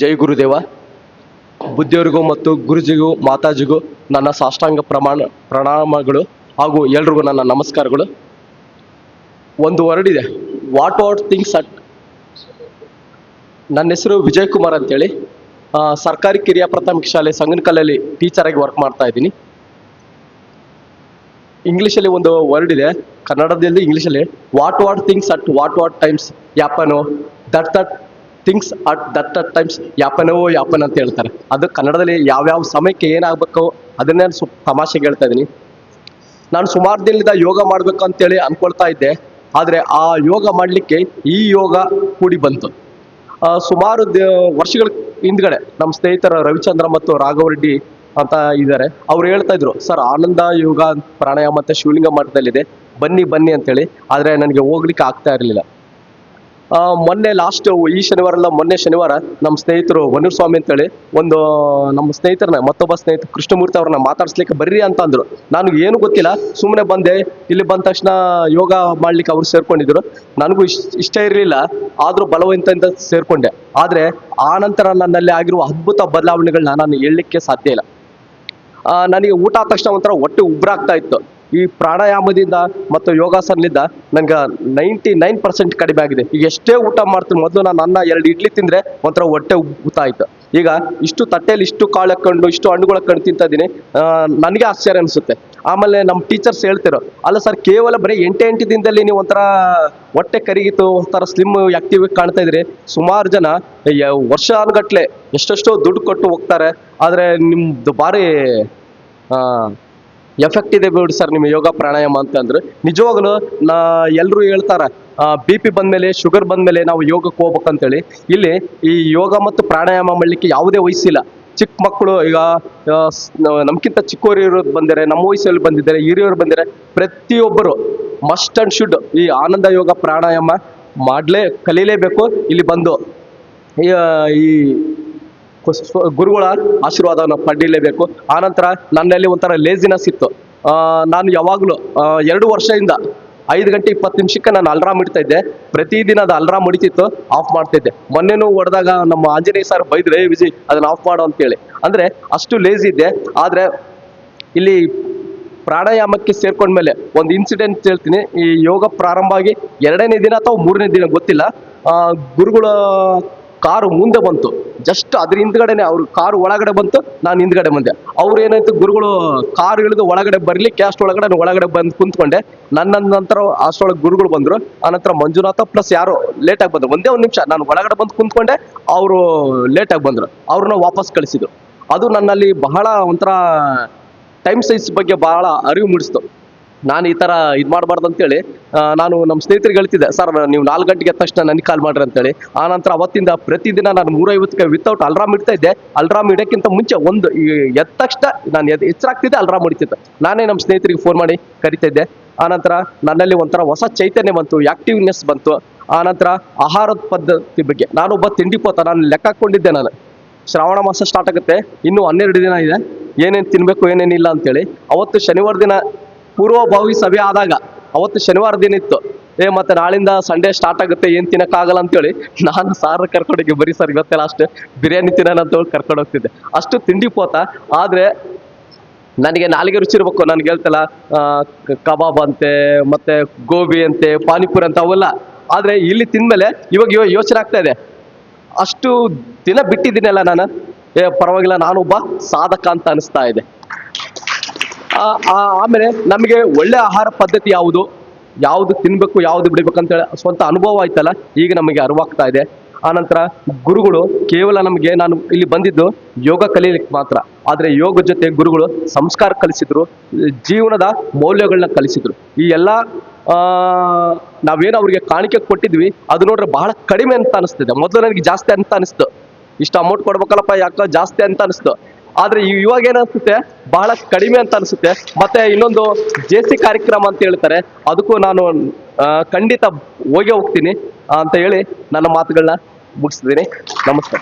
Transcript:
ಜೈ ಗುರುದೇವ. ಬುದ್ಧಿಯವರಿಗೂ ಮತ್ತು ಗುರುಜಿಗೂ, ಮಾತಾಜಿಗೂ ನನ್ನ ಸಾಷ್ಟಾಂಗ ಪ್ರಮಾಣ, ಪ್ರಣಾಮಗಳು ಹಾಗೂ ಎಲ್ರಿಗೂ ನನ್ನ ನಮಸ್ಕಾರಗಳು. ಒಂದು ವರ್ಡ್ ಇದೆ. ವಾಟ್ ವಾಟ್ ಥಿಂಗ್ಸ್ ಅಟ್ ನನ್ನ ಹೆಸರು ವಿಜಯ್ ಕುಮಾರ್ ಅಂತೇಳಿ ಸರ್ಕಾರಿ ಕಿರಿಯ ಪ್ರಾಥಮಿಕ ಶಾಲೆ ಸಂಗನಕಲ್ಲಲ್ಲಿ ಟೀಚರಾಗಿ ವರ್ಕ್ ಮಾಡ್ತಾ ಇದ್ದೀನಿ. ಇಂಗ್ಲೀಷಲ್ಲಿ ಒಂದು ವರ್ಡ್ ಇದೆ. ಕನ್ನಡದಲ್ಲಿ ಇಂಗ್ಲೀಷಲ್ಲಿ what what things at what what times happen that that things at that at times ಯಾಪನವೋ happen ಅಂತ ಹೇಳ್ತಾರೆ. ಅದು ಕನ್ನಡದಲ್ಲಿ ಯಾವ್ಯಾವ ಸಮಯಕ್ಕೆ ಏನಾಗಬೇಕು ಅದನ್ನೇ ಸ್ವಲ್ಪ ತಮಾಷೆಗೆ ಹೇಳ್ತಾ ಇದ್ದೀನಿ. ನಾನು ಸುಮಾರು ದಿನದಿಂದ ಯೋಗ ಮಾಡಬೇಕು ಅಂತೇಳಿ ಅನ್ಕೊಳ್ತಾ ಇದ್ದೆ. ಆದರೆ ಆ ಯೋಗ ಮಾಡಲಿಕ್ಕೆ ಈ ಯೋಗ ಕೂಡಿ ಬಂತು. ಸುಮಾರು ವರ್ಷಗಳ ಹಿಂದ್ಗಡೆ ನಮ್ಮ ಸ್ನೇಹಿತರ ರವಿಚಂದ್ರ ಮತ್ತು ರಾಘವ ರೆಡ್ಡಿ ಅಂತ ಇದ್ದಾರೆ. ಅವ್ರು ಹೇಳ್ತಾ ಇದ್ರು, ಸರ್, ಆನಂದ ಯೋಗ, ಪ್ರಾಣಾಯಾಮ ಮತ್ತೆ ಶಿವಲಿಂಗ ಮಠದಲ್ಲಿದೆ. ಬನ್ನಿ ಬನ್ನಿ ಅಂತೇಳಿ. ಆದರೆ ನನಗೆ ಹೋಗ್ಲಿಕ್ಕೆ ಆಗ್ತಾ ಇರಲಿಲ್ಲ. ಮೊನ್ನೆ ಲಾಸ್ಟ್ ಈ ಶನಿವಾರ ಎಲ್ಲ ಮೊನ್ನೆ ಶನಿವಾರ ನಮ್ಮ ಸ್ನೇಹಿತರು ವನೂರ್ ಸ್ವಾಮಿ ಅಂತೇಳಿ ಒಂದು, ನಮ್ಮ ಸ್ನೇಹಿತರನ್ನ, ಮತ್ತೊಬ್ಬ ಸ್ನೇಹಿತ ಕೃಷ್ಣಮೂರ್ತಿ ಅವ್ರನ್ನ ಮಾತಾಡ್ಸ್ಲಿಕ್ಕೆ ಬರ್ರಿ ಅಂತ ಅಂದ್ರು. ನನಗೆ ಏನು ಗೊತ್ತಿಲ್ಲ ಸುಮ್ಮನೆ ಬಂದೆ, ಇಲ್ಲಿ ಬಂದ ತಕ್ಷಣ ಯೋಗ ಮಾಡ್ಲಿಕ್ಕೆ ಅವ್ರು ಸೇರ್ಕೊಂಡಿದ್ರು. ನನಗೂ ಇಷ್ಟ ಇಷ್ಟ ಇರಲಿಲ್ಲ, ಆದರೂ ಬಲವಂತದಿಂದ ಸೇರ್ಕೊಂಡೆ. ಆದರೆ ಆ ನಂತರ ನನ್ನಲ್ಲಿ ಆಗಿರುವ ಅದ್ಭುತ ಬದಲಾವಣೆಗಳನ್ನ ನಾನು ಹೇಳಲಿಕ್ಕೆ ಸಾಧ್ಯ ಇಲ್ಲ. ನನಗೆ ಊಟ ಆದ ತಕ್ಷಣ ಒಂಥರ ಹೊಟ್ಟೆ ಉಬ್ರಾಗ್ತಾ ಇತ್ತು. ಈ ಪ್ರಾಣಾಯಾಮದಿಂದ ಮತ್ತು ಯೋಗಾಸನದಿಂದ ನನಗೆ ನೈಂಟಿ ನೈನ್ ಪರ್ಸೆಂಟ್ ಕಡಿಮೆ ಆಗಿದೆ. ಈಗ ಎಷ್ಟೇ ಊಟ ಮಾಡ್ತೀನಿ ಮೊದಲು ನಾನು ಅನ್ನ ಎರಡು ಇಡ್ಲಿ ತಿಂದರೆ ಒಂಥರ ಹೊಟ್ಟೆ ಊತ ಈಗ ಇಷ್ಟು ತಟ್ಟೆಯಲ್ಲಿ ಇಷ್ಟು ಕಾಳು ಹಾಕೊಂಡು ಇಷ್ಟು ಹಣ್ಣುಗಳು ಹಾಕೊಂಡು ತಿಂತಾ ಇದ್ದೀನಿ ನನಗೆ ಆಶ್ಚರ್ಯ ಅನಿಸುತ್ತೆ. ಆಮೇಲೆ ನಮ್ಮ ಟೀಚರ್ಸ್ ಹೇಳ್ತಿರೋ ಅಲ್ಲ ಸರ್, ಕೇವಲ ಬರೀ ಎಂಟು ಎಂಟು ದಿನದಲ್ಲಿ ನೀವು ಒಂಥರ ಹೊಟ್ಟೆ ಕರಿಗಿತು ಒಂಥರ ಸ್ಲಿಮ್ ಆಕ್ಟಿವ್ ಕಾಣ್ತಾ ಇದ್ರಿ ಸುಮಾರು ಜನ ವರ್ಷಾನುಗಟ್ಲೆ ಎಷ್ಟೆಷ್ಟೋ ದುಡ್ಡು ಕೊಟ್ಟು ಹೋಗ್ತಾರೆ. ಆದರೆ ನಿಮ್ಮದು ಭಾರಿ ಎಫೆಕ್ಟ್ ಇದೆ ಬಿಡಿ ಸರ್ ನಿಮ್ಮ ಯೋಗ ಪ್ರಾಣಾಯಾಮ ಅಂತಂದ್ರೆ ನಿಜವಾಗ್ಲೂ ನಾ ಎಲ್ಲರೂ ಹೇಳ್ತಾರೆ ಬಿ ಪಿ ಬಂದಮೇಲೆ ಶುಗರ್ ಬಂದಮೇಲೆ ನಾವು ಯೋಗಕ್ಕೆ ಹೋಗ್ಬೇಕಂತೇಳಿ. ಇಲ್ಲಿ ಈ ಯೋಗ ಮತ್ತು ಪ್ರಾಣಾಯಾಮ ಮಾಡಲಿಕ್ಕೆ ಯಾವುದೇ ವಯಸ್ಸಿಲ್ಲ. ಚಿಕ್ಕ ಮಕ್ಕಳು ಈಗ ನಮ್ಗಿಂತ ಚಿಕ್ಕವರು ಇರೋರು ಬಂದಿದ್ದಾರೆ ನಮ್ಮ ವಯಸ್ಸಲ್ಲಿ ಬಂದಿದ್ದಾರೆ ಹಿರಿಯರು ಬಂದಿದ್ದಾರೆ ಪ್ರತಿಯೊಬ್ಬರು ಮಸ್ಟ್ ಅಂಡ್ ಶುಡ್ ಈ ಆನಂದ ಯೋಗ ಪ್ರಾಣಾಯಾಮ ಮಾಡಲೇ, ಕಲೀಲೇಬೇಕು. ಇಲ್ಲಿ ಬಂದು ಈ ಗುರುಗಳ ಆಶೀರ್ವಾದವನ್ನು ಪಡೀಲೇಬೇಕು ಆನಂತರ ನನ್ನಲ್ಲಿ ಒಂಥರ ಲೇಸಿನೆಸ್ ಇತ್ತು. ನಾನು ಯಾವಾಗಲೂ ಎರಡು ವರ್ಷದಿಂದ ಐದು ಗಂಟೆ ಇಪ್ಪತ್ತು ನಿಮಿಷಕ್ಕೆ ನಾನು ಅಲ್ರಾಮ್ ಇಡ್ತಾ ಇದ್ದೆ. ಪ್ರತಿದಿನ ಅದು ಅಲ್ರಾಮ್ ಹೊಡಿತಿತ್ತು ಆಫ್ ಮಾಡ್ತಿದ್ದೆ ಮೊನ್ನೆನೂ ಹೊಡೆದಾಗ ನಮ್ಮ ಆಂಜನೇಯ ಸರ್ ಬೈದ್ರೆ ವಿಜಿ ಅದನ್ನ ಆಫ್ ಮಾಡು ಅಂತೇಳಿ. ಅಂದರೆ ಅಷ್ಟು ಲೇಜಿ ಇದ್ದೆ. ಆದರೆ ಇಲ್ಲಿ ಪ್ರಾಣಾಯಾಮಕ್ಕೆ ಸೇರ್ಕೊಂಡ್ಮೇಲೆ ಒಂದು ಇನ್ಸಿಡೆಂಟ್ ಹೇಳ್ತೀನಿ. ಈ ಯೋಗ ಪ್ರಾರಂಭ ಆಗಿ ಎರಡನೇ ದಿನ ಅಥವಾ ಮೂರನೇ ದಿನ ಗೊತ್ತಿಲ್ಲ. ಗುರುಗಳ ಕಾರು ಮುಂದೆ ಬಂತು. ಜಸ್ಟ್ ಅದ್ರ ಹಿಂದ್ಗಡೆನೆ ಅವ್ರ ಕಾರು ಒಳಗಡೆ ಬಂತು, ನಾನು ಹಿಂದ್ಗಡೆ ಬಂದೆ. ಅವ್ರು ಏನಾಯ್ತು, ಗುರುಗಳು ಕಾರು ಇಳಿದು ಒಳಗಡೆ ಬರ್ಲಿ ಕ್ಯಾಸ್ಟ್ ನಾನು ಒಳಗಡೆ ಬಂದು ಕುಂತ್ಕೊಂಡೆ. ನನ್ನ ನಂತರ ಅಷ್ಟೊಳಗೆ ಗುರುಗಳು ಬಂದ್ರು. ಆನಂತರ ಮಂಜುನಾಥ ಪ್ಲಸ್ ಯಾರು ಲೇಟ್ ಆಗಿ ಬಂದ್ರು. ಒಂದೇ ಒಂದು ನಿಮಿಷ, ನಾನು ಒಳಗಡೆ ಬಂದು ಕುಂತ್ಕೊಂಡೆ, ಅವರು ಆಗಿ ಬಂದ್ರು. ಅವ್ರನ್ನ ವಾಪಸ್ ಕಳಿಸಿದ್ರು. ಅದು ನನ್ನಲ್ಲಿ ಬಹಳ ಒಂಥರ ಟೈಮ್ ಸೈಜ್ ಬಗ್ಗೆ ಬಹಳ ಅರಿವು ಮೂಡಿಸ್ತು. ನಾನು ಈ ಥರ ಇದು ಮಾಡಬಾರ್ದು ಅಂತೇಳಿ ನಾನು ನಮ್ಮ ಸ್ನೇಹಿತರಿಗೆ ಹೇಳ್ತಿದ್ದೆ, ಸರ್, ನೀವು ನಾಲ್ಕು ಗಂಟೆಗೆ ತಕ್ಷಣ ನನಗೆ ಕಾಲ್ ಮಾಡ್ರಿ ಅಂತೇಳಿ. ಆ ನಂತರ ಅವತ್ತಿಂದ ಪ್ರತಿದಿನ ನಾನು ನೂರೈವತ್ತಕ್ಕೆ ವಿತೌಟ್ ಅಲ್ರಾಮ್ ಇಡ್ತಾ ಇದ್ದೆ. ಅಲ್ರಾಮ್ ಇಡೋಕ್ಕಿಂತ ಮುಂಚೆ ಒಂದು ಎದ್ದ ತಕ್ಷಣ ನಾನು ಎದ್, ಎಚ್ಚರಾಗ್ತಿದ್ದೆ ಅಲ್ರಾಮ್ ಹೊಡಿತಿದ್ದೆ. ನಾನೇ ನಮ್ಮ ಸ್ನೇಹಿತರಿಗೆ ಫೋನ್ ಮಾಡಿ ಕರಿತಾ ಇದ್ದೆ. ಆನಂತರ ನನ್ನಲ್ಲಿ ಒಂಥರ ಹೊಸ ಚೈತನ್ಯ ಬಂತು ಆಕ್ಟಿವ್ನೆಸ್ ಬಂತು. ಆನಂತರ ಆಹಾರದ ಪದ್ಧತಿ ಬಗ್ಗೆ, ನಾನೊಬ್ಬ ತಿಂಡಿ ಪೋತ, ನಾನು ಲೆಕ್ಕ ಹಾಕ್ಕೊಂಡಿದ್ದೆ ನಾನು. ಶ್ರಾವಣ ಮಾಸ ಸ್ಟಾರ್ಟ್ ಆಗುತ್ತೆ, ಇನ್ನು ಹನ್ನೆರಡು ದಿನ ಇದೆ. ಏನೇನು ತಿನ್ನಬೇಕು ಏನೇನಿಲ್ಲ ಅಂತೇಳಿ, ಅವತ್ತು ಶನಿವಾರ ದಿನ ಪೂರ್ವಭಾವಿ ಸಭೆ ಆದಾಗ ಅವತ್ತು ಶನಿವಾರ ದಿನ ಇತ್ತು. ಏ, ಮತ್ತೆ ನಾಳಿಂದ ಸಂಡೇ ಸ್ಟಾರ್ಟ್ ಆಗುತ್ತೆ, ಏನು ತಿನ್ನಕ್ಕಾಗಲ್ಲ ಅಂತೇಳಿ ನಾನು ಸಾರ್ ಕರ್ಕೊಂಡೋಗಿ, ಬರೀ ಸರ್ ಇವತ್ತೆ ಲಾಸ್ಟ್ ಬಿರಿಯಾನಿ ತಿನ್ನೋಣ ಅಂತ ಹೇಳಿ ಕರ್ಕೊಂಡು ಹೋಗ್ತಿದ್ದೆ. ಅಷ್ಟು ತಿಂಡಿ ಪೋತ, ಆದರೆ ನನಗೆ ನಾಲಿಗೆ ರುಚಿ ಇರಬೇಕು. ನನ್ಗೆ ಹೇಳ್ತಲ್ಲ ಕಬಾಬ್ ಅಂತೆ, ಮತ್ತೆ ಗೋಬಿ ಅಂತೆ, ಪಾನಿಪುರಿ ಅಂತ ಅವೆಲ್ಲ. ಆದರೆ ಇಲ್ಲಿ ತಿಂದ್ಮೇಲೆ ಇವಾಗ ಇವಾಗ ಯೋಚನೆ ಆಗ್ತಾ ಇದೆ. ಅಷ್ಟು ದಿನ ಬಿಟ್ಟಿದ್ದೀನಲ್ಲ ನಾನು. ಏ, ಪರವಾಗಿಲ್ಲ ನಾನೊಬ್ಬ ಸಾಧಕ ಅಂತ ಅನಿಸ್ತಾ ಇದೆ. ಆಮೇಲೆ ನಮಗೆ ಒಳ್ಳೆ ಆಹಾರ ಪದ್ಧತಿ ಯಾವುದು? ಯಾವುದು ತಿನ್ಬೇಕು, ಯಾವುದು ಬಿಡಬೇಕು ಅಂತೇಳಿ ಸ್ವಂತ ಅನುಭವ ಆಯ್ತಲ್ಲ, ಈಗ ನಮಗೆ ಅರಿವಾಗ್ತಾ ಇದೆ. ಆನಂತರ ಗುರುಗಳು ಕೇವಲ ನಮಗೆ ನಾನು ಇಲ್ಲಿ ಬಂದಿದ್ದು ಯೋಗ ಕಲೀಲಿಕ್ಕೆ ಮಾತ್ರ. ಆದರೆ ಯೋಗ ಜೊತೆ ಗುರುಗಳು ಸಂಸ್ಕಾರ ಕಲಿಸಿದ್ರು, ಜೀವನದ ಮೌಲ್ಯಗಳನ್ನ ಕಲಿಸಿದ್ರು. ಈ ಎಲ್ಲ ನಾವೇನು ಅವ್ರಿಗೆ ಕಾಣಿಕೆ ಕೊಟ್ಟಿದ್ವಿ, ಅದು ನೋಡ್ರೆ ಬಹಳ ಕಡಿಮೆ ಅಂತ ಅನಿಸ್ತಿದೆ. ಮೊದಲು ನನಗೆ ಜಾಸ್ತಿ ಅಂತ ಅನಿಸ್ತು. ಇಷ್ಟು ಅಮೌಂಟ್ ಕೊಡ್ಬೇಕಲ್ಲಪ್ಪ, ಯಾಕೆ ಜಾಸ್ತಿ ಅಂತ ಅನಿಸ್ತು. ಆದ್ರೆ ಇವಾಗ ಏನನ್ಸುತ್ತೆ ಬಹಳ ಕಡಿಮೆ ಅಂತ ಅನ್ಸುತ್ತೆ. ಮತ್ತೆ ಇನ್ನೊಂದು ಜೆ ಸಿ ಕಾರ್ಯಕ್ರಮ ಅಂತ ಹೇಳ್ತಾರೆ. ಅದಕ್ಕೂ ನಾನು ಖಂಡಿತ ಹೋಗೇ ಹೋಗ್ತೀನಿ. ಅಂತ ಹೇಳಿ ನನ್ನ ಮಾತುಗಳನ್ನ ಮುಗಿಸ್ತೀನಿ ನಮಸ್ಕಾರ